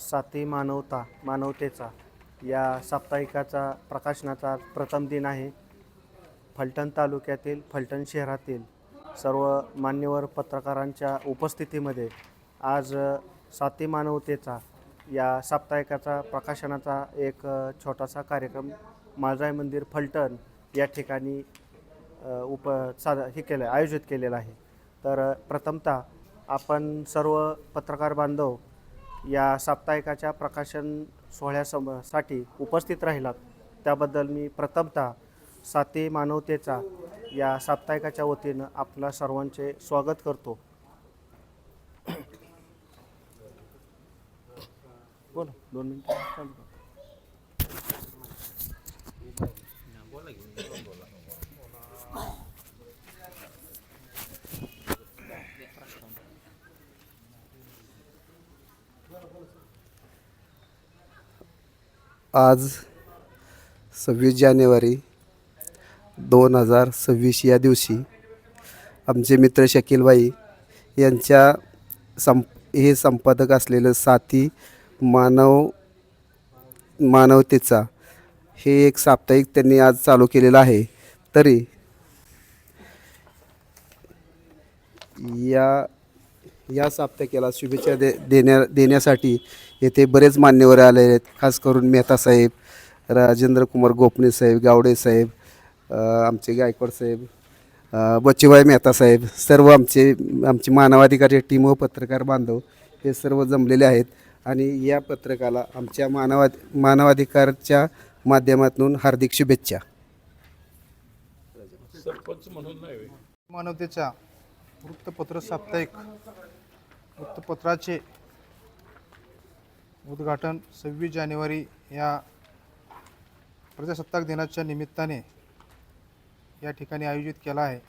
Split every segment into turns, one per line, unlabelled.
साथी मानवता मानवतेचा या साप्ताहिकाचा प्रकाशनाचा प्रथम दिन आहे. फलटण तालुक्यातील फलटण शहरातील सर्व मान्यवर पत्रकारांच्या उपस्थितीमध्ये आज साथी मानवतेचा या साप्ताहिकाचा प्रकाशनाचा एक छोटासा कार्यक्रम माळजाय मंदिर फलटण या ठिकाणी उप साद हे केलं आयोजित केलेलं आहे. तर प्रथमतः आपण सर्व पत्रकार बांधव या साप्ताहिकाच्या प्रकाशन सोहळ्यासमसाठी उपस्थित राहिलात. त्याबद्दल मी प्रथमतः साते मानवतेचा या साप्ताहिकाच्या वतीनं आपल्या सर्वांचे स्वागत करतो. बोला दोन मिनिटं चालू करा.
आज सव्वीस जानेवारी दोन हजार सव्वीस या दिवशी आमचे मित्र शकीलबाई यांच्या संप हे संपादक असलेलं साथी मानव मानवतेचा हे एक साप्ताहिक त्यांनी आज चालू केलेलं आहे. तरी या या साप्ताहिकेला शुभेच्छा दे देण्या देण्यासाठी येथे बरेच मान्यवर आले आहेत खास करून मेहता साहेब राजेंद्र कुमार गोपणे साहेब गावडे साहेब आमचे गायकवाड साहेब अ, बच्चूभाई मेहता साहेब सर्व आमचे आमचे मानवाधिकारचे टीम व पत्रकार बांधव हे सर्व जमलेले आहेत आणि या पत्रकाला आमच्या मानवा मानवाधिकारच्या माध्यमातून हार्दिक शुभेच्छा.
मानवतेच्या वृत्तपत्र साप्ताहिक. वृत्तपत्राचे उद्घाटन सव्वीस जानेवारी या प्रजासत्ताक दिनाच्या निमित्ताने या ठिकाणी आयोजित केला आहे.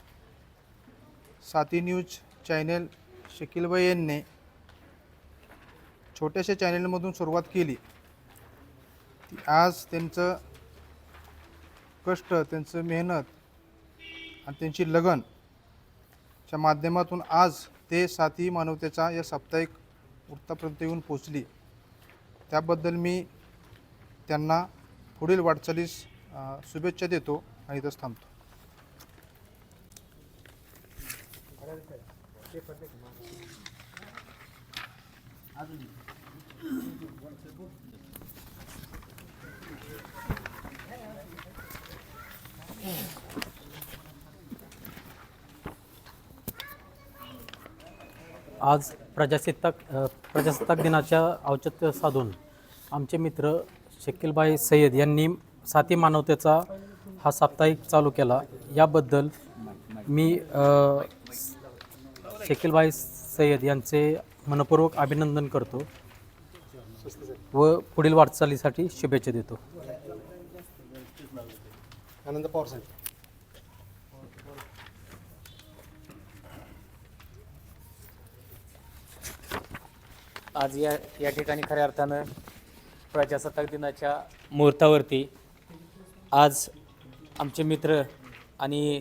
साती न्यूज चॅनेल शकीलबाई यांनी छोट्याशा चॅनेलमधून सुरुवात केली. ती आज त्यांचं कष्ट त्यांचं मेहनत आणि त्यांची लगन च्या माध्यमातून आज ते साथी मानवतेचा या साप्ताहिक वृत्तापर्यंत येऊन पोचली त्याबद्दल मी त्यांना पुढील वाटचालीस शुभेच्छा देतो आणि इथंच थांबतो.
आज प्रजासत्ताक प्रजासत्ताक दिनाच्या औचित्य साधून आमचे मित्र शकीलबाई सय्यद यांनी साथी मानवतेचा हा साप्ताहिक चालू केला. याबद्दल मी शकीलबाई सय्यद यांचे मनपूर्वक अभिनंदन करतो व पुढील वाटचालीसाठी शुभेच्छा देतो.
आनंद पवार साहेब.
आज या या ठिकाणी खऱ्या अर्थानं प्रजासत्ताक दिनाच्या मुहूर्तावरती आज आमचे मित्र आणि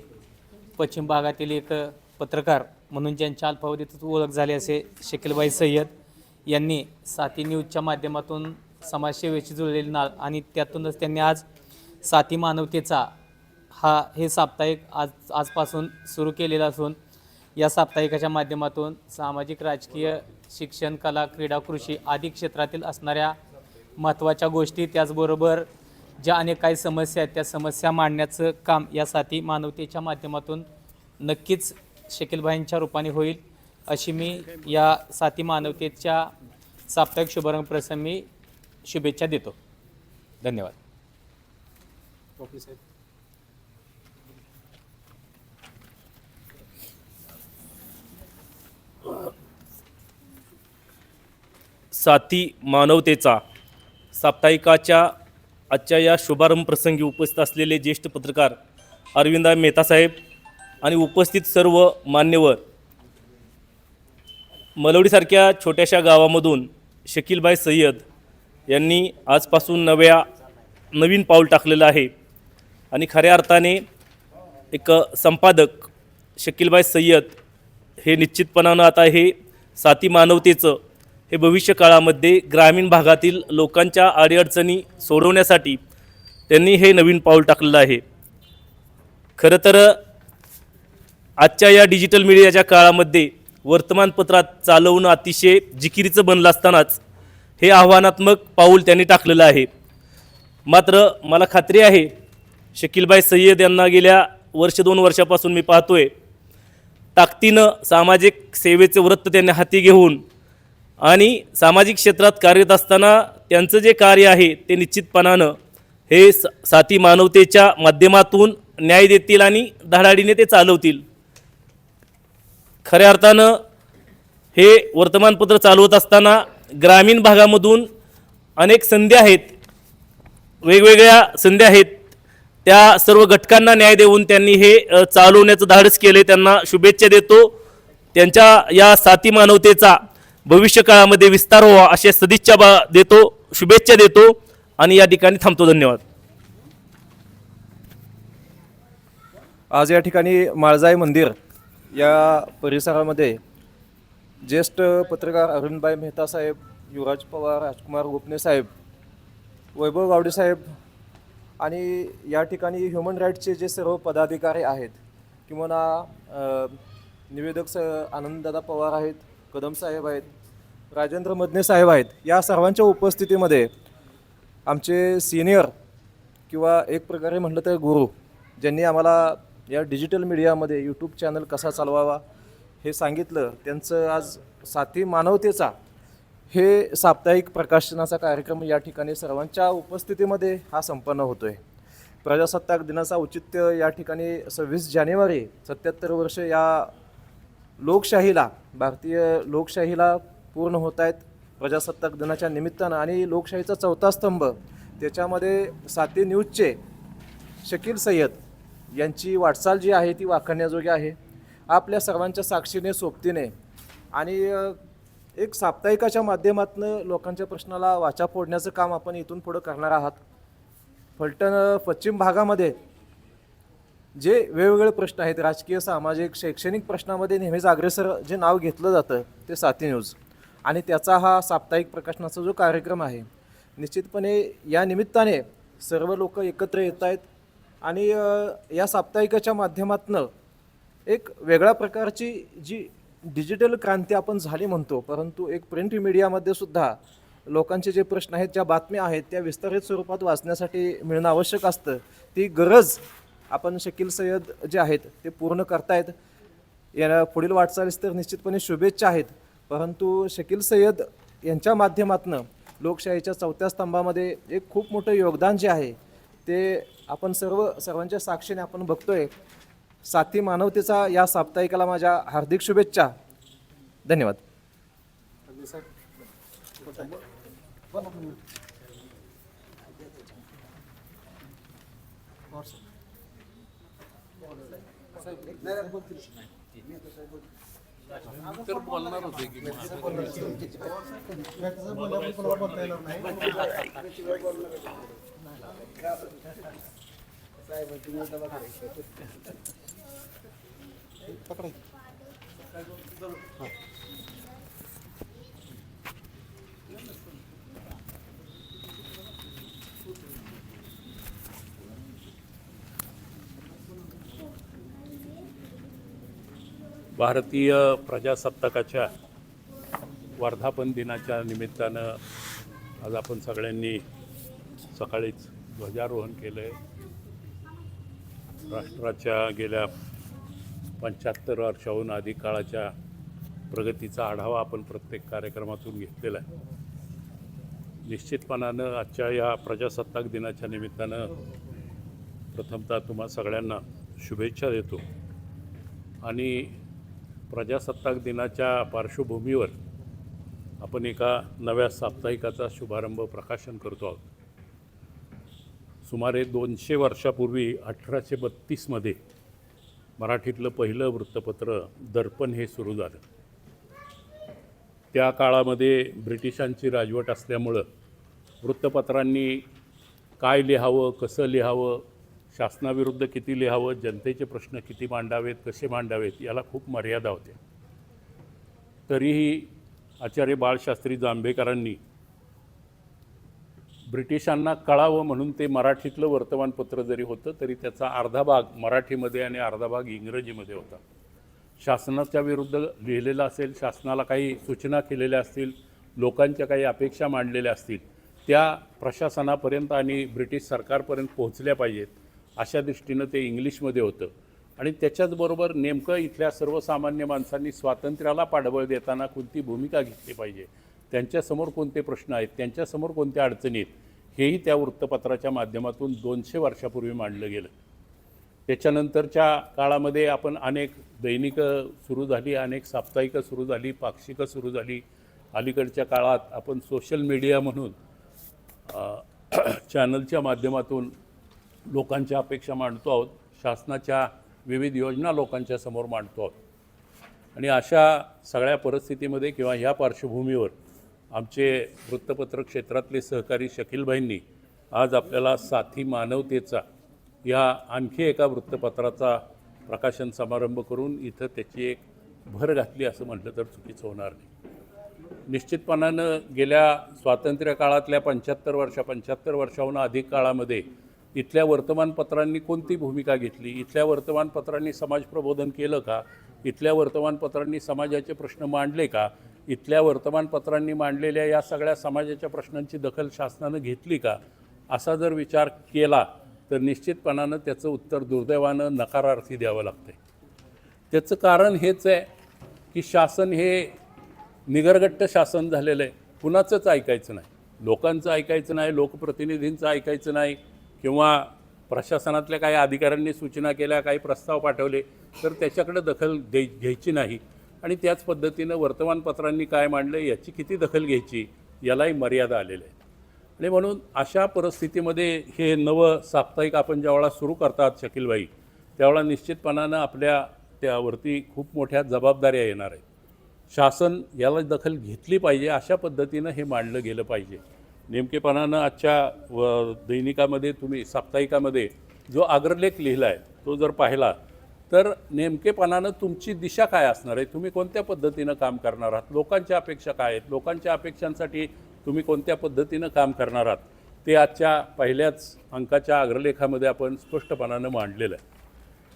पश्चिम भागातील एक पत्रकार म्हणून ज्यांच्या अल्पावधीतच ओळख झाली असे शकीलबाई सय्यद यांनी साथी न्यूजच्या माध्यमातून समाजसेवेशी जुळलेली नाळ आणि त्यातूनच त्यांनी आज साथी मानवतेचा हा हे साप्ताहिक आज आजपासून सुरू केलेला असून या साप्ताहिकाच्या माध्यमातून सामाजिक राजकीय शिक्षण कला क्रीडा कृषी आदी क्षेत्रातील असणाऱ्या महत्त्वाच्या गोष्टी. त्याचबरोबर ज्या अनेक काही समस्या आहेत त्या समस्या मांडण्याचं काम यासाठी मानवतेच्या माध्यमातून नक्कीच शकीलभाईंच्या रूपाने होईल अशी मी या साथी मानवतेच्या साप्ताहिक शुभारंभ प्रसंगी शुभेच्छा देतो. धन्यवाद.
साथी मानवतेचा साप्ताहिकाच्या आजच्या या शुभारंभ प्रसंगी उपस्थित असलेले ज्येष्ठ पत्रकार अरविंदा मेहतासाहेब आणि उपस्थित सर्व मान्यवर मलवडीसारख्या छोट्याशा गावामधून शकीलबाई सय्यद यांनी आजपासून नव्या नवीन पाऊल टाकलेलं आहे. आणि खऱ्या अर्थाने एक संपादक शकीलबाई सय्यद हे निश्चितपणानं आता हे साती मानवतेचं हे भविष्य काळामध्ये ग्रामीण भागातील लोकांच्या अडीअडचणी सोडवण्यासाठी त्यांनी हे नवीन पाऊल टाकलेलं आहे. खरं तर आजच्या या डिजिटल मीडियाच्या काळामध्ये वर्तमानपत्रात चालवणं अतिशय जिकिरीचं बनलं असतानाच हे आव्हानात्मक पाऊल त्यांनी टाकलेलं आहे. मात्र मला खात्री आहे शकीलबाई सय्यद यांना गेल्या वर्ष दोन वर्षापासून मी पाहतोय ताकदीनं सामाजिक सेवेचे व्रत त्यांनी हाती घेऊन आणि सामाजिक क्षेत्रात कार्यरत असताना त्यांचं जे कार्य आहे ते निश्चितपणानं हे स साथी मानवतेच्या माध्यमातून न्याय देतील आणि धडाडीने ते चालवतील. खऱ्या अर्थानं हे वर्तमानपत्र चालवत असताना ग्रामीण भागामधून अनेक संधी आहेत वेगवेगळ्या संधी आहेत त्या सर्व घटकांना न्याय देऊन त्यांनी हे चालवण्याचं धाडस केले त्यांना शुभेच्छा देतो. त्यांच्या या साथी मानवतेचा भविष्य काळामध्ये विस्तार व्हावा अशा सदिच्छा बा देतो शुभेच्छा देतो आणि या ठिकाणी थांबतो. धन्यवाद.
आज या ठिकाणी माळजाई मंदिर या परिसरामध्ये ज्येष्ठ पत्रकार अरुणबाई मेहता साहेब युवराज पवार राजकुमार गोपने साहेब वैभव गावडे साहेब आणि या ठिकाणी ह्युमन राईट्सचे जे सर्व पदाधिकारी आहेत किंवा निवेदक स आनंददादा पवार आहेत कदम साहेब आहेत राजेंद्र मदने साहेब आहेत या सर्वांच्या उपस्थितीमध्ये आमचे सिनियर किंवा एक प्रकारे म्हटलं तर गुरु ज्यांनी आम्हाला या डिजिटल मीडियामध्ये यूट्यूब चॅनल कसा चालवावा हे सांगितलं त्यांचं आज साथी मानवतेचा हे साप्ताहिक प्रकाशनाचा कार्यक्रम या ठिकाणी सर्वांच्या उपस्थितीमध्ये हा संपन्न होतो आहे प्रजासत्ताक दिनाचा औचित्य या ठिकाणी सव्वीस जानेवारी सत्याहत्तर वर्ष या लोकशाहीला भारतीय लोकशाहीला पूर्ण होत आहेत. प्रजासत्ताक दिनाच्या निमित्तानं आणि लोकशाहीचा चौथा स्तंभ त्याच्यामध्ये साती न्यूजचे शकील सय्यद यांची वाटचाल जी आहे ती वाखण्याजोगी आहे. आपल्या सर्वांच्या साक्षीने सोबतीने आणि एक साप्ताहिकाच्या माध्यमातून लोकांच्या प्रश्नाला वाचा फोडण्याचं काम आपण इथून पुढं करणार आहात. फलटण पश्चिम भागामध्ये जे वेगवेगळे प्रश्न आहेत राजकीय सामाजिक शैक्षणिक प्रश्नामध्ये नेहमीच अग्रेसर जे नाव घेतलं जातं ते साथी न्यूज. आणि त्याचा हा साप्ताहिक प्रकाशनाचा जो कार्यक्रम आहे निश्चितपणे या निमित्ताने सर्व लोक एकत्र येत आहेत आणि या साप्ताहिकाच्या माध्यमातनं एक वेगळ्या प्रकारची जी डिजिटल क्रांती आपण झाली म्हणतो परंतु एक प्रिंट मीडियामध्ये सुद्धा लोकांचे जे प्रश्न आहेत ज्या बातम्या आहेत त्या विस्तारित स्वरूपात वाचण्यासाठी मिळणं आवश्यक असतं. ती गरज आपण शकील सय्यद जे आहेत ते पूर्ण करतायत. या पुढील वाटचालीस तर निश्चितपणे शुभेच्छा आहेत. परंतु शकील सय्यद यांच्या माध्यमातनं लोकशाहीच्या चौथ्या स्तंभामध्ये एक खूप मोठं योगदान जे आहे ते आपण सर्व सर्वांच्या साक्षीने आपण बघतोय. साथी मानवतेचा या साप्ताहिकाला माझ्या हार्दिक शुभेच्छा. धन्यवाद.
तर बोलणार होते की पकडायचं भारतीय प्रजासत्ताकाच्या वर्धापन दिनाच्या निमित्तानं आज आपण सगळ्यांनी सकाळीच ध्वजारोहण केलं आहे राष्ट्राच्या गेल्या पंच्याहत्तर वर्षाहून अधिक काळाच्या प्रगतीचा आढावा आपण प्रत्येक कार्यक्रमातून घेतलेला आहे. निश्चितपणानं आजच्या या प्रजासत्ताक दिनाच्या निमित्तानं प्रथमतः तुम्हा सगळ्यांना शुभेच्छा देतो. आणि प्रजासत्ताक दिनाच्या पार्श्वभूमीवर आपण एका नव्या साप्ताहिकाचा शुभारंभ प्रकाशन करतो आहोत. सुमारे दोनशे वर्षापूर्वी अठराशे बत्तीसमध्ये मराठीतलं पहिलं वृत्तपत्र दर्पण हे सुरू झालं. त्या काळामध्ये ब्रिटिशांची राजवट असल्यामुळं वृत्तपत्रांनी काय लिहावं कसं लिहावं शासनाविरुद्ध किती लिहावं जनतेचे प्रश्न किती मांडावेत कसे मांडावेत याला खूप मर्यादा होत्या. तरीही आचार्य बाळशास्त्री जांभेकरांनी ब्रिटिशांना कळावं म्हणून ते मराठीतलं वर्तमानपत्र जरी होतं तरी त्याचा अर्धा भाग मराठीमध्ये आणि अर्धा भाग इंग्रजीमध्ये होता. शासनाच्या विरुद्ध लिहिलेलं असेल शासनाला काही सूचना केलेल्या असतील लोकांच्या काही अपेक्षा मांडलेल्या असतील त्या प्रशासनापर्यंत आणि ब्रिटिश सरकारपर्यंत पोहोचल्या पाहिजेत. अशा दृष्टीनं ते इंग्लिशमध्ये होतं. आणि त्याच्याचबरोबर नेमकं इथल्या सर्वसामान्य माणसांनी स्वातंत्र्याला पाठबळ देताना कोणती भूमिका घेतली पाहिजे? त्यांच्यासमोर कोणते प्रश्न आहेत? त्यांच्यासमोर कोणत्या अडचणी आहेत? हेही त्या वृत्तपत्राच्या माध्यमातून दोनशे वर्षापूर्वी मांडलं गेलं. त्याच्यानंतरच्या काळामध्ये आपण अनेक दैनिकं सुरू झाली अनेक साप्ताहिकं सुरू झाली पाक्षिकं सुरू झाली. अलीकडच्या काळात आपण सोशल मीडिया म्हणून चॅनलच्या माध्यमातून लोकांच्या अपेक्षा मांडतो आहोत. शासनाच्या विविध योजना लोकांच्या समोर मांडतो आहोत. आणि अशा सगळ्या परिस्थितीमध्ये किंवा ह्या पार्श्वभूमीवर आमचे वृत्तपत्र क्षेत्रातले सहकारी शकीलभाईंनी आज आपल्याला साथी मानवतेचा या आणखी एका वृत्तपत्राचा प्रकाशन समारंभ करून इथं त्याची एक भर घातली असं म्हटलं तर चुकीचं होणार नाही. निश्चितपणानं गेल्या स्वातंत्र्य काळातल्या पंच्याहत्तर वर्षा पंच्याहत्तर वर्षाहून अधिक काळामध्ये इथल्या वर्तमानपत्रांनी कोणती भूमिका घेतली? इथल्या वर्तमानपत्रांनी समाज प्रबोधन केलं का? इथल्या वर्तमानपत्रांनी समाजाचे प्रश्न मांडले का? इथल्या वर्तमानपत्रांनी मांडलेल्या या सगळ्या समाजाच्या प्रश्नांची दखल शासनानं घेतली का? असा जर विचार केला तर निश्चितपणानं त्याचं उत्तर दुर्दैवानं नकारार्थी द्यावं लागतं त्याचं कारण हेच आहे की शासन हे निगरगट्ट शासन झालेलं आहे. कुणाचंच ऐकायचं नाही. लोकांचं ऐकायचं नाही लोकप्रतिनिधींचं ऐकायचं नाही. किंवा प्रशासनातल्या काही अधिकाऱ्यांनी सूचना केल्या काही प्रस्ताव पाठवले तर त्याच्याकडे दखल द्याय घ्यायची नाही. आणि त्याच पद्धतीनं वर्तमानपत्रांनी काय मांडलं याची किती दखल घ्यायची यालाही मर्यादा आलेल्या आहेत. आणि म्हणून अशा परिस्थितीमध्ये हे नवं साप्ताहिक आपण ज्यावेळा सुरू करतात शकीलबाई त्यावेळा निश्चितपणानं आपल्या त्यावरती खूप मोठ्या जबाबदाऱ्या येणार आहेत. शासन याला दखल घेतली पाहिजे अशा पद्धतीनं हे मांडलं गेलं पाहिजे. नेमकेपणानं आजच्या व दैनिकामध्ये तुम्ही साप्ताहिकामध्ये जो अग्रलेख लिहिला आहे तो जर पाहिला तर नेमकेपणानं तुमची दिशा काय असणार आहे? तुम्ही कोणत्या पद्धतीनं काम करणार आहात? लोकांच्या अपेक्षा काय आहेत? लोकांच्या अपेक्षांसाठी तुम्ही कोणत्या पद्धतीनं काम करणार आहात? ते आजच्या पहिल्याच अंकाच्या अग्रलेखामध्ये आपण स्पष्टपणानं मांडलेलं आहे.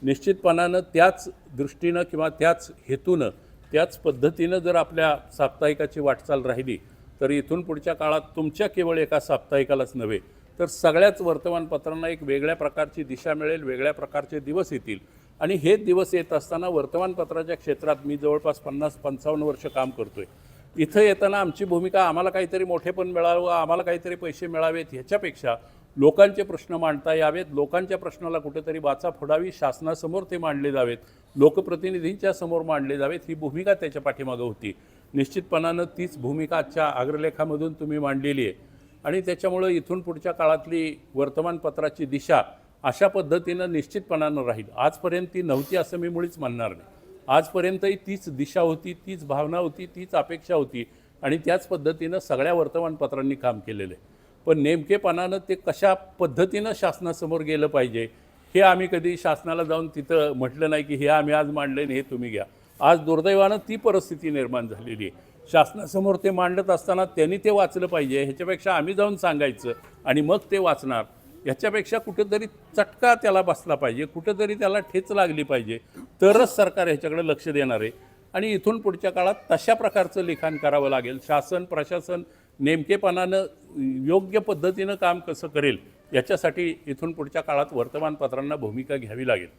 निश्चितपणानं त्याच दृष्टीनं किंवा त्याच हेतूनं त्याच पद्धतीनं जर आपल्या साप्ताहिकाची वाटचाल राहिली तर इथून पुढच्या काळात तुमच्या केवळ एका साप्ताहिकालाच नव्हे तर सगळ्याच वर्तमानपत्रांना एक वेगळ्या प्रकारची दिशा मिळेल वेगळ्या प्रकारचे दिवस येतील. आणि हे दिवस येत असताना वर्तमानपत्राच्या क्षेत्रात मी जवळपास पन्नास पंचावन्न वर्ष काम करतोय. इथं येताना आमची भूमिका आम्हाला काहीतरी मोठेपण मिळावं आम्हाला काहीतरी पैसे मिळावेत ह्याच्यापेक्षा लोकांचे प्रश्न मांडता यावेत लोकांच्या प्रश्नाला कुठेतरी वाचा फोडावी शासनासमोर ते मांडले जावेत लोकप्रतिनिधींच्या समोर मांडले जावेत ही भूमिका त्याच्या पाठीमागं होती. निश्चितपणानं तीच भूमिका आजच्या अग्रलेखामधून तुम्ही मांडलेली आहे. आणि त्याच्यामुळं इथून पुढच्या काळातली वर्तमानपत्राची दिशा अशा पद्धतीनं निश्चितपणानं राहील. आजपर्यंत ती नव्हती असं मी मुळीच म्हणणार नाही. आजपर्यंतही तीच दिशा होती तीच भावना होती तीच अपेक्षा होती आणि त्याच पद्धतीनं सगळ्या वर्तमानपत्रांनी काम केलेलं आहे. पण नेमकेपणानं ते कशा पद्धतीनं शासनासमोर गेलं पाहिजे हे आम्ही कधी शासनाला जाऊन तिथं म्हटलं नाही की हे आम्ही आज मांडले आणि हे तुम्ही घ्या. आज दुर्दैवानं ती परिस्थिती निर्माण झालेली आहे. शासनासमोर ते मांडत असताना त्यांनी ते वाचलं पाहिजे ह्याच्यापेक्षा आम्ही जाऊन सांगायचं आणि मग ते वाचणार. ह्याच्यापेक्षा कुठेतरी चटका त्याला बसला पाहिजे कुठेतरी त्याला ठेच लागली पाहिजे. तरच सरकार ह्याच्याकडे लक्ष देणार आहे. आणि इथून पुढच्या काळात तशा प्रकारचं लिखाण करावं लागेल. शासन प्रशासन नेमकेपणानं योग्य पद्धतीनं काम कसं करेल याच्यासाठी इथून पुढच्या काळात वर्तमानपत्रांना भूमिका घ्यावी लागेल.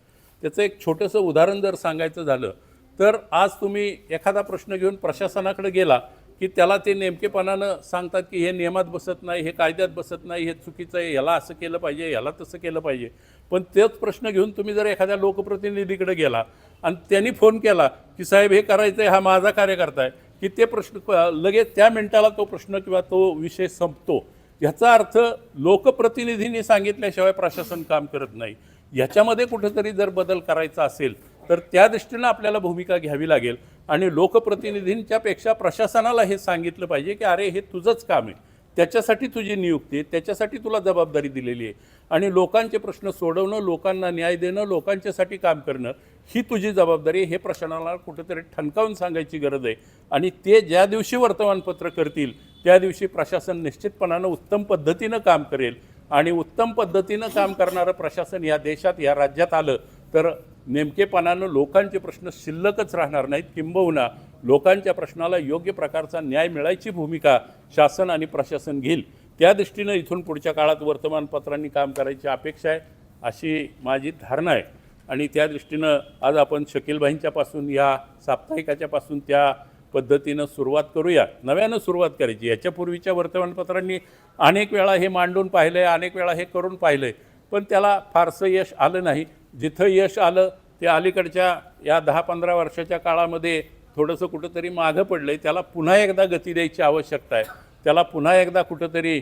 त्याचं एक छोटंसं उदाहरण जर सांगायचं झालं तर आज तुम्ही एखादा प्रश्न घेऊन प्रशासनाकडे गेला की त्याला ते नेमकेपणानं सांगतात की हे नियमात बसत नाही हे कायद्यात बसत नाही हे चुकीचं आहे ह्याला असं केलं पाहिजे ह्याला तसं केलं पाहिजे. पण तेच प्रश्न घेऊन तुम्ही जर एखाद्या लोकप्रतिनिधीकडे गेला आणि त्यांनी फोन केला की साहेब हे करायचं आहे हा माझा कार्यकर्ता आहे की ते प्रश्न लगेच त्या मिनिटाला तो प्रश्न किंवा तो विषय संपतो. ह्याचा अर्थ लोकप्रतिनिधींनी सांगितल्याशिवाय प्रशासन काम करत नाही. ह्याच्यामध्ये कुठेतरी जर बदल करायचा असेल तर त्या दृष्टीनं आपल्याला भूमिका घ्यावी लागेल. आणि लोकप्रतिनिधींच्यापेक्षा प्रशासनाला हे सांगितलं पाहिजे की अरे हे तुझंच काम आहे. त्याच्यासाठी तुझी नियुक्ती आहे. त्याच्यासाठी तुला जबाबदारी दिलेली आहे. आणि लोकांचे प्रश्न सोडवणं लोकांना न्याय देणं लोकांच्यासाठी काम करणं ही तुझी जबाबदारी हे प्रशासनाला कुठेतरी ठणकावून सांगायची गरज आहे. आणि ते ज्या दिवशी वर्तमानपत्र करतील त्या दिवशी प्रशासन निश्चितपणानं उत्तम पद्धतीनं काम करेल. आणि उत्तम पद्धतीनं काम करणारं प्रशासन या देशात या राज्यात आलं तर नेमकेपणानं लोकांचे प्रश्न शिल्लकच राहणार नाहीत किंबहुना लोकांच्या प्रश्नाला योग्य प्रकारचा न्याय मिळायची भूमिका शासन आणि प्रशासन घेईल. त्या दृष्टीनं इथून पुढच्या काळात वर्तमानपत्रांनी काम करायची अपेक्षा आहे अशी माझी धारणा आहे. आणि त्या दृष्टीनं आज आपण शकीलबाईंच्यापासून या साप्ताहिकाच्यापासून त्या पद्धतीनं सुरुवात करूया. नव्यानं सुरुवात करायची. याच्यापूर्वीच्या वर्तमानपत्रांनी अनेक वेळा हे मांडून पाहिलं आहे अनेक वेळा हे करून पाहिलं आहे पण त्याला फारसं यश आलं नाही. जिथं यश आलं ते अलीकडच्या या दहा पंधरा वर्षाच्या काळामध्ये थोडंसं कुठंतरी मागं पडलं आहे त्याला पुन्हा एकदा गती द्यायची आवश्यकता आहे. त्याला पुन्हा एकदा कुठंतरी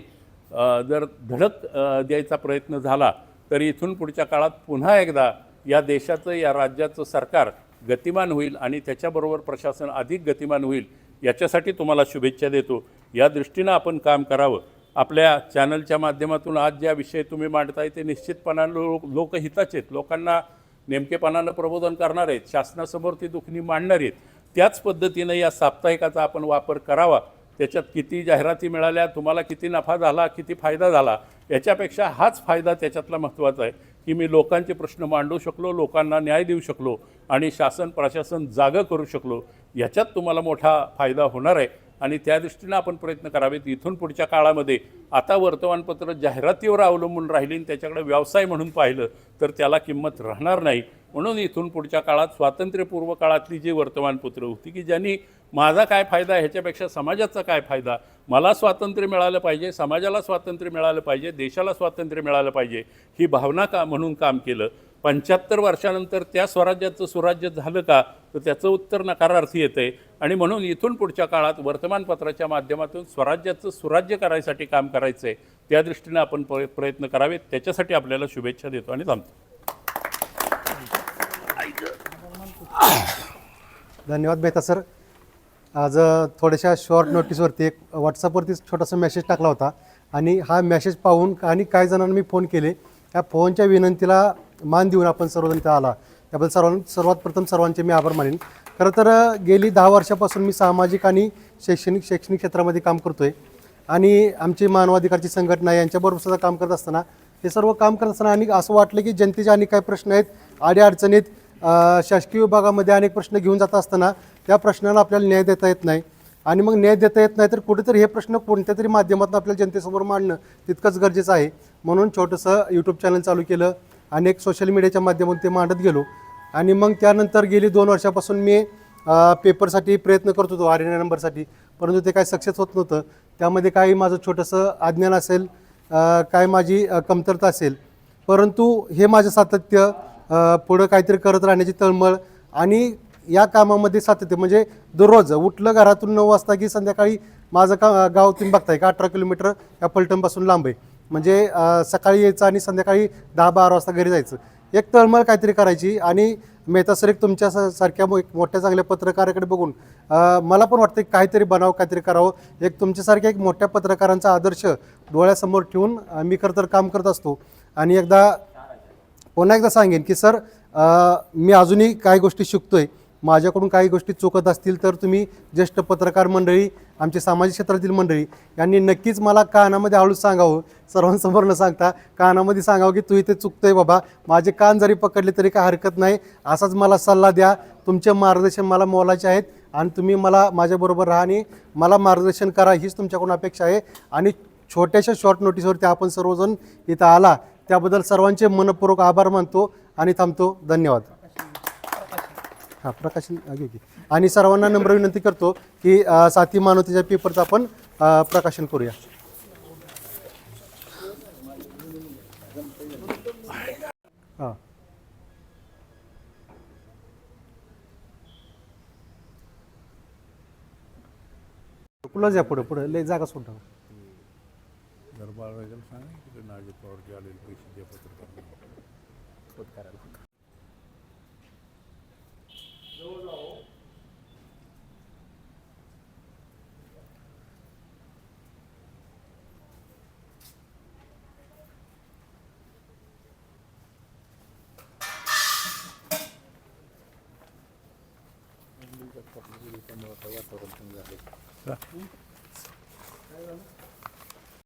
जर धडक द्यायचा प्रयत्न झाला तर इथून पुढच्या काळात पुन्हा एकदा या देशाचं या राज्याचं सरकार गतिमान होईल आणि त्याच्याबरोबर प्रशासन अधिक गतिमान होईल याच्यासाठी तुम्हाला शुभेच्छा देतो. या दृष्टीनं आपण काम करावं. आपल्या चॅनलच्या माध्यमातून आज ज्या विषय तुम्ही मांडताय ते निश्चितपणानं लोक लोकहिताचे आहेत. लोकांना नेमकेपणानं प्रबोधन करणार आहेत शासनासमोर ती दुखणी मांडणार आहेत. त्याच पद्धतीनं या साप्ताहिकाचा आपण वापर करावा. त्याच्यात किती जाहिराती मिळाल्या तुम्हाला किती नफा झाला किती फायदा झाला याच्यापेक्षा हाच फायदा त्याच्यातला महत्त्वाचा आहे की मी लोकांचे प्रश्न मांडू शकलो लोकांना न्याय देऊ शकलो आणि शासन प्रशासन जागं करू शकलो. याच्यात तुम्हाला मोठा फायदा होणार आहे. आणि त्या दृष्टीनं आपण प्रयत्न करावेत. इथून पुढच्या काळामध्ये आता वर्तमानपत्र जाहिरातीवर अवलंबून राहिली आणि त्याच्याकडे व्यवसाय म्हणून पाहिलं तर त्याला किंमत राहणार नाही. म्हणून इथून पुढच्या काळात स्वातंत्र्यपूर्व काळातली जी वर्तमानपत्रं होती की ज्यांनी माझा काय फायदा आहे ह्याच्यापेक्षा समाजाचा काय फायदा? मला स्वातंत्र्य मिळालं पाहिजे समाजाला स्वातंत्र्य मिळालं पाहिजे देशाला स्वातंत्र्य मिळालं पाहिजे ही भावना का म्हणून काम केलं? पंच्याहत्तर वर्षानंतर त्या स्वराज्याचं सुराज्य झालं का तर त्याचं उत्तर नकारार्थी येतं आहे आणि म्हणून इथून पुढच्या काळात वर्तमानपत्राच्या माध्यमातून स्वराज्याचं सुराज्य करायसाठी काम करायचं आहे त्या दृष्टीनं आपण प प्रयत्न करावेत. त्याच्यासाठी आपल्याला शुभेच्छा देतो आणि थांबतो.
धन्यवाद मेहता सर. आज थोड्याशा शॉर्ट नोटीसवरती एक व्हॉट्सअपवरती छोटासा मेसेज टाकला होता. आणि हा मेसेज पाहून आणि काही जणांना मी फोन केले. या फोनच्या विनंतीला मान देऊन आपण सर्वजण इथं आला. त्याबद्दल सर्वां सर्वात प्रथम सर्वांचे मी आभार मानेन. खरं तर गेली दहा वर्षापासून मी सामाजिक आणि शैक्षणिक शैक्षणिक क्षेत्रामध्ये काम करतो आहे आणि आमची मानवाधिकारची संघटना यांच्याबरोबर सुद्धा काम करत असताना हे सर्व काम करत असताना आणि असं वाटलं की जनतेचे अनेक काही प्रश्न आहेत. अडीअडचणीत अडचणीत शासकीय विभागामध्ये अनेक प्रश्न घेऊन जात असताना त्या प्रश्नाला आपल्याला न्याय देता येत नाही. आणि मग न्याय देता येत नाही तर कुठेतरी हे प्रश्न कोणत्या तरी माध्यमातून आपल्याला जनतेसमोर मांडणं तितकंच गरजेचं आहे. म्हणून छोटंसं यूट्यूब चॅनल चालू केलं अनेक सोशल मीडियाच्या माध्यमातून ते मांडत गेलो. आणि मग त्यानंतर गेली दोन वर्षापासून मी पेपरसाठी प्रयत्न करत होतो आर एन नंबरसाठी परंतु ते काही सक्सेस होत नव्हतं. त्यामध्ये काही माझं छोटंसं अज्ञान असेल काय माझी कमतरता असेल. परंतु हे माझं सातत्य पुढं काहीतरी करत राहण्याची तळमळ आणि या कामामध्ये सातत्य म्हणजे दररोज उठलं घरातून नऊ वाजता की संध्याकाळी माझं का गाव बघताय का अठरा किलोमीटर या पलटणपासून लांब आहे. म्हणजे सकाळी यायचं आणि संध्याकाळी दहा बारा वाजता घरी जायचं. एक तळमळ काहीतरी करायची आणि मेहता सर एक तुमच्या सारख्या मोठ्या चांगल्या पत्रकाराकडे बघून मला पण वाटतं की काहीतरी बनावं काहीतरी करावं. एक तुमच्यासारख्या एक मोठ्या पत्रकारांचा आदर्श डोळ्यासमोर ठेवून मी खरं तर काम करत असतो. आणि एकदा पुन्हा एकदा सांगेन की सर मी अजूनही काही गोष्टी शिकतोय. माझ्याकडून काही गोष्टी चुकत असतील तर तुम्ही ज्येष्ठ पत्रकार मंडळी आमचे सामाजिक क्षेत्रातील मंडळी यांनी नक्कीच मला कानामध्ये हळूच सांगावं. सर्वांसमोर न सांगता कानामध्ये सांगावं की तू इथे चुकतोय बाबा. माझे कान जरी पकडले तरी काय हरकत नाही. असाच मला सल्ला द्या. तुमचे मार्गदर्शन मला मोलाचे आहेत आणि तुम्ही मला माझ्याबरोबर राहा आणि मला मार्गदर्शन करा. हीच तुमच्याकडून अपेक्षा आहे. आणि छोट्याशा शॉर्ट नोटीसवरती आपण सर्वजण इथं आला. त्याबद्दल सर्वांचे मनपूर्वक आभार मानतो आणि थांबतो. धन्यवाद. हां प्रकाशन घे घे. आणि सर्वांना नम्र विनंती करतो की साथी मानवतेच्या पेपरचं आपण प्रकाशन करूया. हां. कुठलाच या पुढे पुढे लय जागा सोडा
दरबार वगैरे सांगा की नाजी पवारचे आलेले पैसे द्या पत्रकार